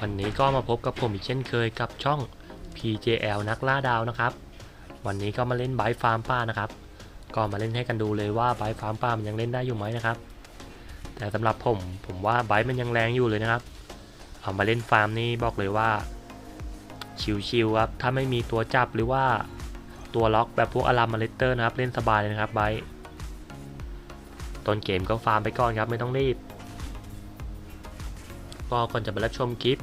วันนี้ก็มาพบกับผมอีกเช่นเคยกับช่อง PJL นักล่าดาวนะครับ วันนี้ก็มาเล่นไบฟาร์มป้านะครับ ก็มาเล่นให้กันดูเลยว่าไบฟาร์มป้ามันยังเล่นได้อยู่ไหมนะครับ แต่สำหรับผมผมว่าไบมันยังแรงอยู่เลยนะครับ เอามาเล่นฟาร์มนี่บอกเลยว่า ชิวๆครับ ถ้าไม่มีตัวจับหรือว่าตัวล็อกแบบพวกอลัมมาเลเตอร์นะครับ เล่นสบายเลยนะครับไบต้นเกมก็ฟาร์มไปก่อนครับไม่ต้องรีบ ก็ก่อนจะไปรับชมคลิป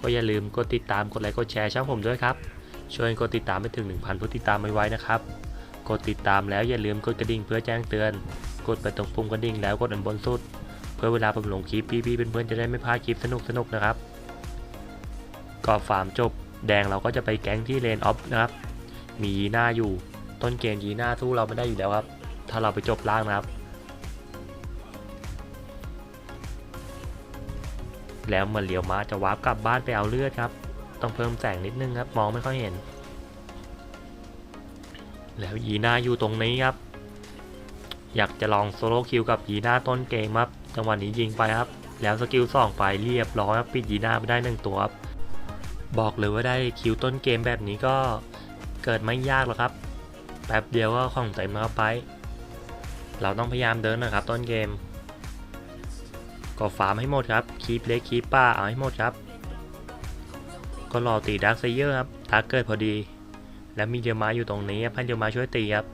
ก็อย่าลืมกดติดตามกดไลค์กดแชร์ช่องผมด้วยครับ ช่วยกดติดตามไปถึง 1,000 ผู้ติดตามไว้นะครับ กดติดตามแล้วอย่าลืมกดกระดิ่งเพื่อแจ้งเตือน กดไปตรงปุ่มกระดิ่งแล้วกดอันบนสุด เพื่อเวลาผมลงคลิปพี่ๆเพื่อนๆจะได้ไม่พลาดคลิปสนุกๆนะครับก็ฟาร์มจบแดงเราก็จะไปแก๊งที่เลนออฟนะครับ มียีน่าอยู่ ต้นเกมยีน่าสู้เราไม่ได้อยู่แล้วครับ ถ้าเราไปจบล่างนะครับ แล้วเมือเลียวมาจะวาร์ปกลับบ้านไปเอาเลือดครับ ต้องเพิ่มแสงนิดนึงครับ มองไม่ค่อยเห็น แล้วยีน่าอยู่ตรงนี้ครับ อยากจะลองโซโล่คิวกับยีน่าต้นเกมครับ จังหวะนี้ยิงไปครับ แล้วสกิลสองไปเรียบร้อยครับปิดยีน่าไปได้หนึ่งตัวครับ บอกเลยว่าได้คิวต้นเกมแบบนี้ก็เกิดไม่ยากหรอกครับ แป๊บเดียวก็ของเต็มแล้วไป เราต้องพยายามเดินนะครับต้นเกม ก็ฟาร์มให้หมดครับคีปเล็กคีปป้าเอาให้หมดครับ ก็รอตีดักไซเยอร์ครับตาเกิดพอดี แล้วมีเดียมาอยู่ตรงนี้ครับให้เดียมาช่วยตีครับ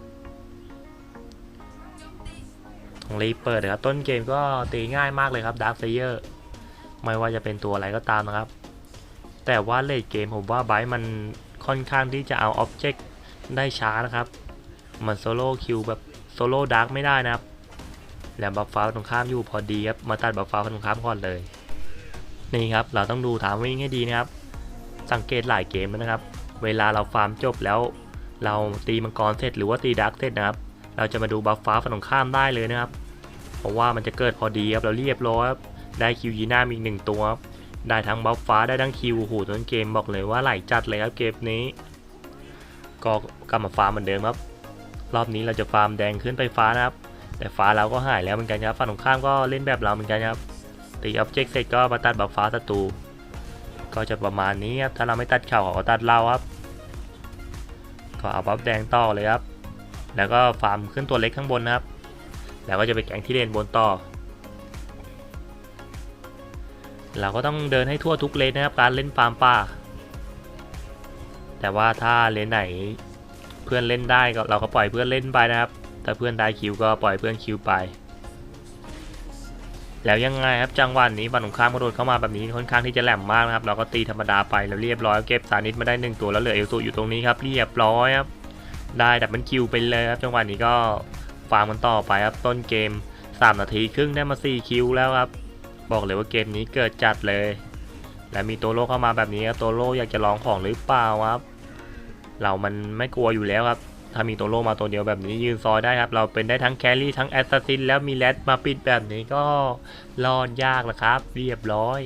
ต้องรีเปิดครับ ต้นเกมก็ตีง่ายมากเลยครับดักไซเยอร์ไม่ว่าจะเป็นตัวอะไรก็ตามนะครับ แต่ว่าเลดเกมผมว่าไบรท์มันค่อนข้างที่จะเอาอ็อบเจกต์ได้ช้านะครับ มันโซโล่คิวแบบโซโล่ดักไม่ได้นะครับ แหลมบัฟฟ้าตรงข้ามอยู่พอดีครับมาตัดบัฟฟ้าตรงข้ามก่อนเลย นี่ครับเราต้องดูถามวิ่งให้ดีนะครับ สังเกตหลายเกมนะครับ เวลาเราฟาร์มจบแล้ว เราตีมังกรเสร็จหรือว่าตีดักเสร็จนะครับ เราจะมาดูบัฟฟ้าฝั่งตรงข้ามได้เลยนะครับ เพราะว่ามันจะเกิดพอดีครับเราเรียบร้อยครับได้คิวยีน่ามีหนึ่งตัวครับได้ทั้งบัฟฟ้าได้ทั้งคิวโอ้โหต้นเกมบอกเลยว่าไหลจัดเลยครับเกมนี้ ก็กลับมาฟาร์มเหมือนเดิมครับ รอบนี้เราจะฟาร์มแดงขึ้นไปฟ้านะครับ แต่ฟ้าเราก็หายแล้วเหมือนกันครับฝั่งตรงข้ามก็เล่นแบบเราเหมือนกันครับตีออบเจกต์เสร็จก็มาตัดบัฟฟ้าศัตรูก็จะประมาณนี้ครับถ้าเราไม่ตัดเข่าเขาก็ตัดเราครับ ก็เอาบัฟแดงต่อเลยครับ แล้วก็ฟาร์มขึ้นตัวเล็กข้างบนนะครับ แล้วก็จะไปแข่งที่เลนบนต่อ เราก็ต้องเดินให้ทั่วทุกเลนนะครับการเล่นฟาร์มป่า แต่ว่าถ้าเลนไหนเพื่อนเล่นได้ก็เราก็ปล่อยเพื่อนเล่นไปนะครับ ถ้าเพื่อนได้คิวก็ปล่อยเพื่อนคิวไป แล้วยังไงครับจังหวะนี้บันของข้ามกระโดดเข้ามาแบบนี้ค่อนข้างที่จะแหลมมากนะครับเราก็ตีธรรมดาไปแล้วเรียบร้อยเก็บสานิดมาได้หนึ่งตัวแล้วเหลือเอลซูอยู่ตรงนี้ครับเรียบร้อยครับได้ดับมันคิวไปเลยครับจังหวะนี้ก็ฟาร์มมันต่อไปครับต้นเกม 3 นาทีครึ่งได้มา4คิวแล้วครับบอกเลยว่าเกมนี้เกิดจัดเลย และมีตัวโลเข้ามาแบบนี้ครับตัวโลอยากจะลองของหรือเปล่าครับ เรามันไม่กลัวอยู่แล้วครับ ถ้ามีตัวโลมาตัวเดียวแบบนี้ยืนซอยได้ครับ เราเป็นได้ทั้งแครี่ทั้งแอสซัสซินแล้วมีแรดมาปิดแบบนี้ก็รอดยากแล้วครับ เรียบร้อย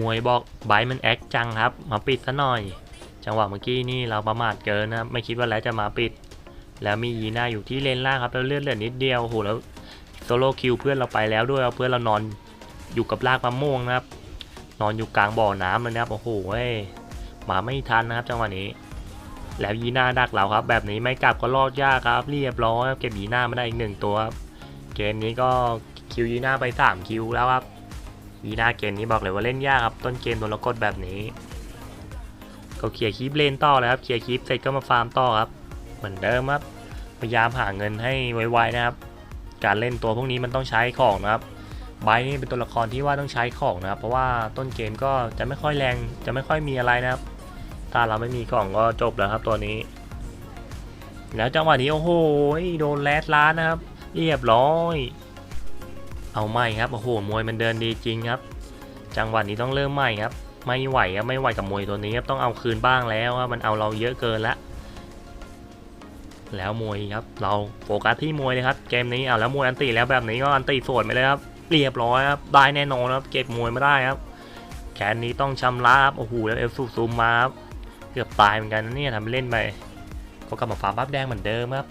มวยบอกไบมันแอคจังครับ มาปิดซะหน่อย จังหวะเมื่อกี้นี่เราประมาทเกินนะไม่คิดว่าแรดจะมาปิด แล้วมียีน่าอยู่ที่เลนล่างครับแล้วเลือดเหลือนิดเดียวโอ้โหแล้วโซโล่คิวเพื่อนเราไปแล้วด้วยเพื่อนเรานอนอยู่กับรากมะม่วงนะครับ นอนอยู่กลางบ่อน้ำเลยนะครับโอ้โหเว้ยมาไม่ทันนะครับ จังหวะนี้ แล้วยีน่าดักเราครับ แบบนี้ไม่กลับก็รอดยากครับ เรียบร้อยเก็บยีน่ามาได้อีกหนึ่งตัวครับเกมนี้ก็คิวยีน่าไปสามคิวแล้วครับยีน่าเกมนี้บอกเลยว่าเล่นยากครับ ต้นเกมโดนละกดแบบนี้ ก็เคลียร์คลิปเลนต่อเลยครับเคลียร์คลิปเสร็จก็มาฟาร์มต่อครับ เหมือนเดิมครับพยายามหาเงินให้ไวๆนะครับ การเล่นตัวพวกนี้มันต้องใช้ของนะครับไบนี่เป็นตัวละครที่ว่าต้องใช้ของนะครับ เพราะว่าต้นเกมก็จะไม่ค่อยแรงจะไม่ค่อยมีอะไรนะครับ ถ้าเราไม่มีกล่องก็จบแล้วครับตัวนี้ แล้วจังหวะนี้โอ้โหโดนแรดล้านนะครับ เรียบร้อย เอาใหม่ครับโอ้โหมวยมันเดินดีจริงครับ จังหวะนี้ต้องเริ่มใหม่ครับ ไม่ไหวครับไม่ไหวกับมวยตัวนี้ครับต้องเอาคืนบ้างแล้วว่ามันเอาเราเยอะเกินละแล้วมวยครับ เราโฟกัสที่มวยเลยครับเกมนี้เอาแล้วมวยอันตีแล้วแบบนี้ก็อันตีสวนไปเลยครับเรียบร้อยครับได้แน่นอนครับเก็บมวยไม่ได้ครับแขนนี้ต้องชำระครับโอ้โหแล้วเอลซูซูมมาครับ เกือบตายเหมือนกันนะเนี่ยทำเล่นไปก็กลับมาฟาร์มบัฟแดงเหมือนเดิมครับ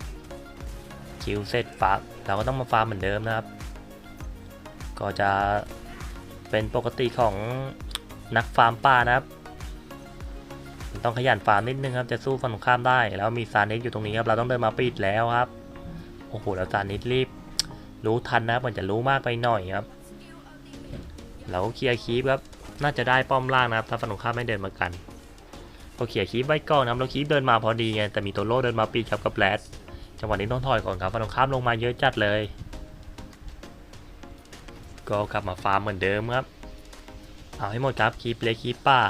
คิวเสร็จฟาร์มเราก็ต้องมาฟาร์มเหมือนเดิมนะครับ ก็จะเป็นปกติของนักฟาร์มป่านะครับ ต้องขยันฟาร์มนิดนึงครับจะสู้ฝั่งตรงข้ามได้ แล้วมีซานิสอยู่ตรงนี้ครับเราต้องเดินมาปิดแล้วครับโอ้โหแล้วซานิสรีบ รู้ทันนะครับมันจะรู้มากไปหน่อยครับเราก็เคลียร์คีปครับน่าจะได้ป้อมล่างนะครับ ถ้าฝั่งตรงข้ามไม่เดินมากัน ก็เขี่ยคีบไว้ก่อนนะครับแล้วคีบเดินมาพอดีไงแต่มีตัวโล่เดินมาปีกครับกับแรดจังหวะนี้ต้องถอยก่อนครับฝั่งตรงข้ามลงมาเยอะจัดเลย ก็กลับมาฟาร์มเหมือนเดิมครับเอาให้หมดครับคีบเล็กคีบป่า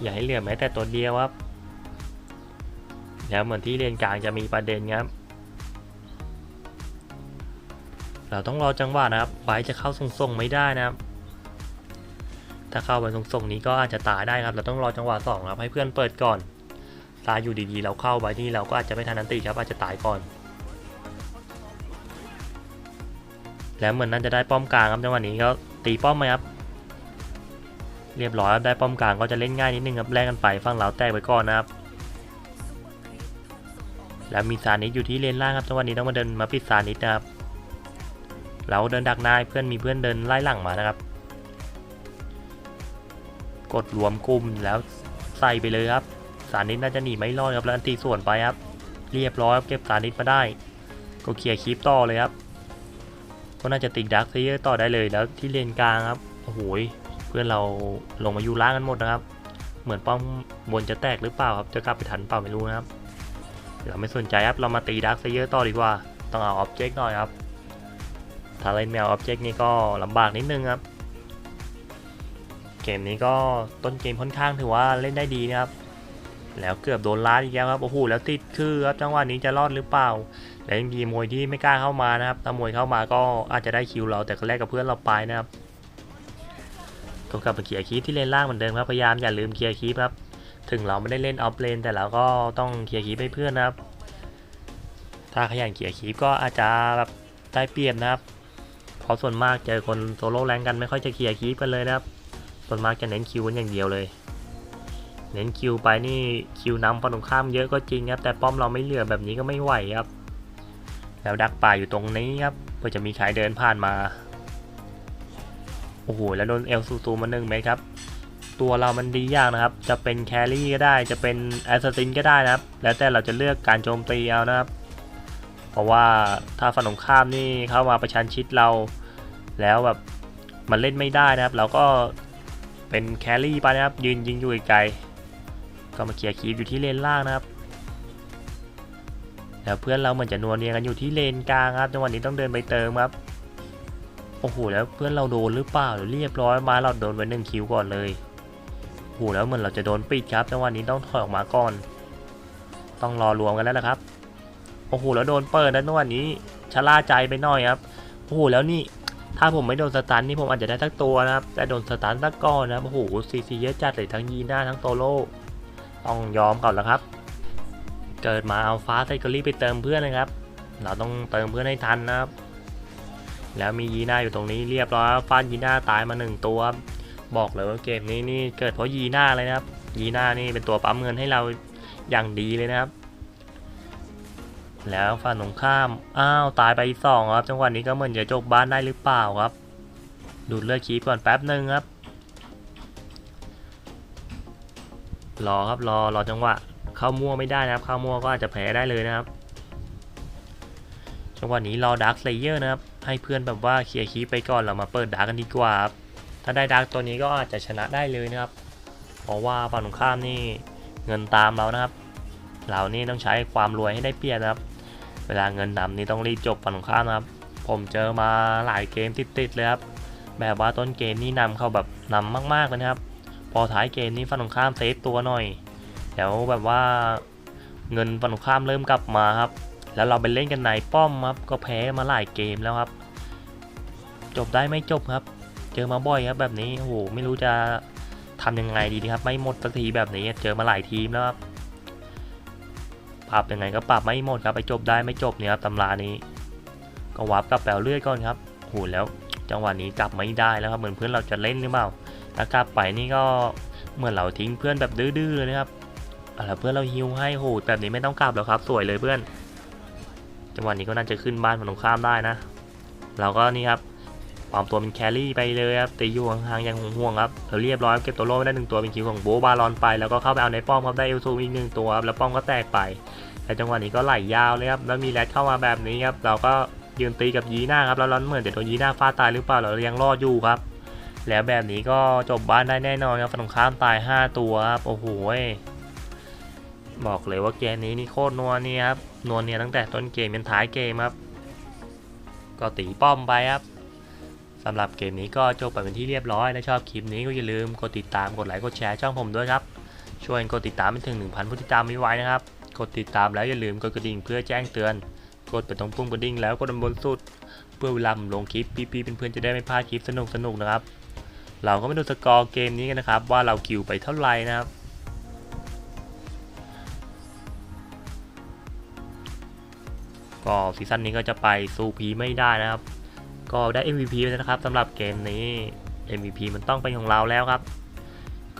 อย่าให้เหลือแม้แต่ตัวเดียวครับแล้วเหมือนที่เลนกลางจะมีประเด็นครับ เราต้องรอจังหวะนะครับไบจะเข้าส่งๆไม่ได้นะครับ ถ้าเข้าไปส่งๆนี้ก็อาจจะตายได้ครับ เราต้องรอจังหวะสองครับให้เพื่อนเปิดก่อนตายอยู่ดีๆ เราเข้าไปนี่เราก็อาจจะไม่ทันนันตีครับอาจจะตายก่อน แล้วเหมือนนั่นจะได้ป้อมกลางครับจังหวะนี้ก็ตีป้อมไหมครับ เรียบร้อยครับได้ป้อมกลางก็จะเล่นง่ายนิดนึงครับแลกกันไปฝั่งเราแตกไปก่อนนะครับ แล้วมีซานิสอยู่ที่เลนล่างครับจังหวะนี้ต้องมาเดินมาปิดซานิสนะครับเราเดินดักนายเพื่อนมีเพื่อนเดินไล่หลังมานะครับ กดรวมกลุ่มแล้วใส่ไปเลยครับ สานิตน่าจะหนีไม่รอดครับแล้วอันตีส่วนไปครับ เรียบร้อยครับเก็บสานิตมาได้ ก็เคลียร์คลิปต่อเลยครับ ก็น่าจะติดดักเซเยอร์ต่อได้เลยแล้วที่เลนกลางครับโอ้โหเพื่อนเราลงมาอยู่ล่างกันหมดนะครับ เหมือนป้อมบนจะแตกหรือเปล่าครับจะกลับไปทันเปล่าไม่รู้นะครับเราไม่สนใจครับเรามาตีดักเซเยอร์ต่อดีกว่าต้องเอาออบเจกต์หน่อยครับถ้าเล่นแมวออบเจกต์นี่ก็ลำบากนิดนึงครับ กมนี้ก็ต้นเกมค่อนข้างถือว่าเล่นได้ดีนะครับ แล้วเกือบโดนล้าอีกแล้วครับโอ้โหแล้วติดคือครับจังหวะนี้จะรอดหรือเปล่าแล้วยังมีมวยที่ไม่กล้าเข้ามานะครับถ้ามวยเข้ามาก็อาจจะได้คิวเราแต่ก็แลกกับเพื่อนเราไปนะครับก็กลับมาเคลียร์คีปที่เลนล่างเหมือนเดิมครับพยายามอย่าลืมเคลียร์คีปครับถึงเราไม่ได้เล่นออฟเลนแต่เราก็ต้องเคลียร์คีปให้เพื่อนนะครับ ถ้าขยันเคลียร์คีปก็อาจจะแบบได้เปรียบนะครับเพราะส่วนมากเจอคนโซโล่แรงกันไม่ค่อยจะเคลียร์คีปกันเลยนะครับ ส่วนมากจะเน้นคิวกันอย่างเดียวเลย เน้นคิวไปนี่คิวนำฝั่งตรงข้ามเยอะก็จริงครับ แต่ป้อมเราไม่เหลือแบบนี้ก็ไม่ไหวครับ แล้วดักป่าอยู่ตรงนี้ครับเพื่อจะมีใครเดินผ่านมา โอ้โห แล้วโดนเอลซูซูมาหนึ่งเมตรครับ ตัวเรามันดีอย่างนะครับ จะเป็นแครี่ก็ได้ จะเป็นแอสซัสซินก็ได้นะครับ แล้วแต่เราจะเลือกการโจมตีเอานะครับ เพราะว่าถ้าฝั่งตรงข้ามนี่เข้ามาประชันชิดเรา แล้วแบบมันเล่นไม่ได้นะครับ เราก็ เป็นแครี่ไปนะครับ ยืนยิงอยู่ไกลๆก็มาเคลียร์คีปอยู่ที่เลนล่างนะครับแล้วเพื่อนเราเหมือนจะนัวเนียกันอยู่ที่เลนกลางครับจังหวะนี้ต้องเดินไปเติมครับโอ้โหแล้วเพื่อนเราโดนหรือเปล่าเดี๋ยวเรียบร้อยมาเราโดนไปหนึ่งคิวก่อนเลยโอ้โหแล้วเหมือนเราจะโดนปิดครับจังหวะนี้ต้องถอยออกมาก่อน ต้องรอรวมกันแล้วนะครับโอ้โหแล้วโดนเปิดนะจังหวะนี้ชะล่าใจไปหน่อยครับโอ้โหแล้วนี่ ถ้าผมไม่โดนสตันนี่ผมอาจจะได้ทั้งตัวนะครับ แต่โดนสตันสักก้อนนะโอ้โหซีซีเยอะจัดเลยทั้งยีน่าทั้งโตโร่ต้องยอมก่อนแล้วครับ เกิดมาเอาฟ้าไซเกอรี่ไปเติมเพื่อนเลยครับ เราต้องเติมเพื่อนให้ทันนะครับ แล้วมียีน่าอยู่ตรงนี้เรียบร้อยฟาดยีน่าตายมาหนึ่งตัวบบอกเลยว่าเกมนี้นี่เกิดเพราะยีน่าเลยนะครับ ยีน่านี่เป็นตัวปั๊มเงินให้เราอย่างดีเลยนะครับ แล้วฝั่งตรงข้าม อ้าว ตายไปสองครับ จังหวะนี้ก็เหมือนจะจบบ้านได้หรือเปล่าครับ ดูดเลือดคีบก่อนแป๊บหนึ่งครับ รอครับรอรอจังหวะ เข้ามั่วไม่ได้นะครับ เข้ามั่วก็อาจจะแพ้ได้เลยนะครับ จังหวะนี้รอดาร์คเลเยอร์นะครับ ให้เพื่อนแบบว่าเคลียร์คีบไปก่อนเรามาเปิดดาร์กกันดีกว่าครับ ถ้าได้ดาร์กตัวนี้ก็อาจจะชนะได้เลยนะครับ เพราะว่าฝั่งตรงข้ามนี่เงินตามเรานะครับเรานี่ต้องใช้ความรวยให้ได้เปรียบนะครับ เวลาเงินนำนี่ต้องรีบจบฝั่งตรงข้ามนะครับ ผมเจอมาหลายเกมติดๆเลยครับ แบบว่าต้นเกมนี่นำเข้าแบบนำมากๆเลยนะครับ พอท้ายเกมนี้ฝั่งตรงข้ามเซฟตัวหน่อย แล้วแบบว่าเงินฝั่งตรงข้ามเริ่มกลับมาครับ แล้วเราไปเล่นกันในป้อมครับ ก็แพ้มาหลายเกมแล้วครับ จบได้ไม่จบครับ เจอมาบ่อยครับ แบบนี้ โอ้โห ไม่รู้จะทำยังไงดีครับ ไม่หมดสักทีแบบนี้ เจอมาหลายทีมแล้วครับ ปรับยังไงก็ปรับไม่หมดครับไปจบได้ไม่จบเนี่ยครับตำรานี้ ก็วับกลับแปลเลื่อยก่อนครับโอ้โหแล้วจังหวะนี้กลับไม่ได้แล้วครับเหมือนเพื่อนเราจะเล่นหรือเปล่าถ้ากลับไปนี่ก็เหมือนเราทิ้งเพื่อนแบบดื้อๆเลยนะครับอาล่ะเพื่อนเราฮิวให้โหดแบบนี้ไม่ต้องกลับแล้วครับ สวยเลยเพื่อน จังหวะนี้ก็น่าจะขึ้นบ้านฝั่งตรงข้ามได้นะ เราก็นี่ครับ ปลอมตัวเป็นแครี่ไปเลยครับตีอยู่ห่างๆอย่างห่วงครับเราเรียบร้อยเก็บตัวโล่ไว้ได้หนึ่งตัวเป็นคิวของโบบาลอนไป แล้วก็เข้าไปเอาในป้อมครับได้เอลซูอีกหนึ่งตัวครับแล้วป้อมก็แตกไปแต่จังหวะนี้ก็ไหลยาวเลยครับแล้วมีแรดเข้ามาแบบนี้ครับเราก็ยืนตีกับยีน่าครับแล้วเราเหมือนเดี๋ยวโดนยีน่าฟาดตายหรือเปล่าเรายังรอดอยู่ครับ แล้วแบบนี้ก็จบบ้านได้แน่นอนครับฝั่งตรงข้ามตาย 5 ตัวครับโอ้โหบอกเลยว่าเกมนี้นี่โคตรนัวเนี่ยครับนัวเนี่ยตั้งแต่ต้นเกมจนท้ายเกมครับ ก็ตีป้อมไปครับ สำหรับเกมนี้ก็จบไปเป็นที่เรียบร้อยและชอบคลิปนี้ก็อย่าลืมกดติดตามกดไลค์กดแชร์ช่องผมด้วยครับช่วยกดติดตามไปถึง 1,000 ผู้ติดตามไม่ไว้นะครับ กดติดตามแล้วอย่าลืมกดกระดิ่งเพื่อแจ้งเตือน กดไปตรงปุ่มกระดิ่งแล้วกดบนสุด เพื่อเวลาผมลงคลิปพี่ๆเพื่อนๆจะได้ไม่พลาดคลิปสนุกๆนะครับ เราก็มาดูสกอร์เกมนี้กันนะครับ ว่าเราคิวไปเท่าไหร่นะครับก็ซีซั่นนี้ก็จะไปสู้พีไม่ได้นะครับ ก็ได้ MVP ไปแล้วนะครับสำหรับเกมนี้ MVP มันต้องเป็นของเราแล้วครับ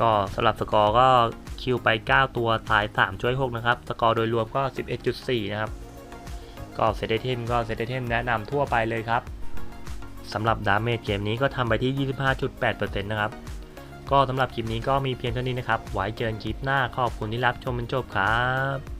ก็สำหรับสกอร์ก็คิวไป 9 ตัวตาย 3 ช่วย 6 นะครับ สกอร์โดยรวมก็ 11.4 นะครับ ก็เซตไอเทมก็เซตไอเทมแนะนำทั่วไปเลยครับสำหรับดาเมจเกมนี้ก็ทำไปที่ 25.8%นะครับ ก็สำหรับคลิปนี้ก็มีเพียงเท่านี้นะครับ ไว้เจอกันคลิปหน้าขอบคุณที่รับชมจนจบครับ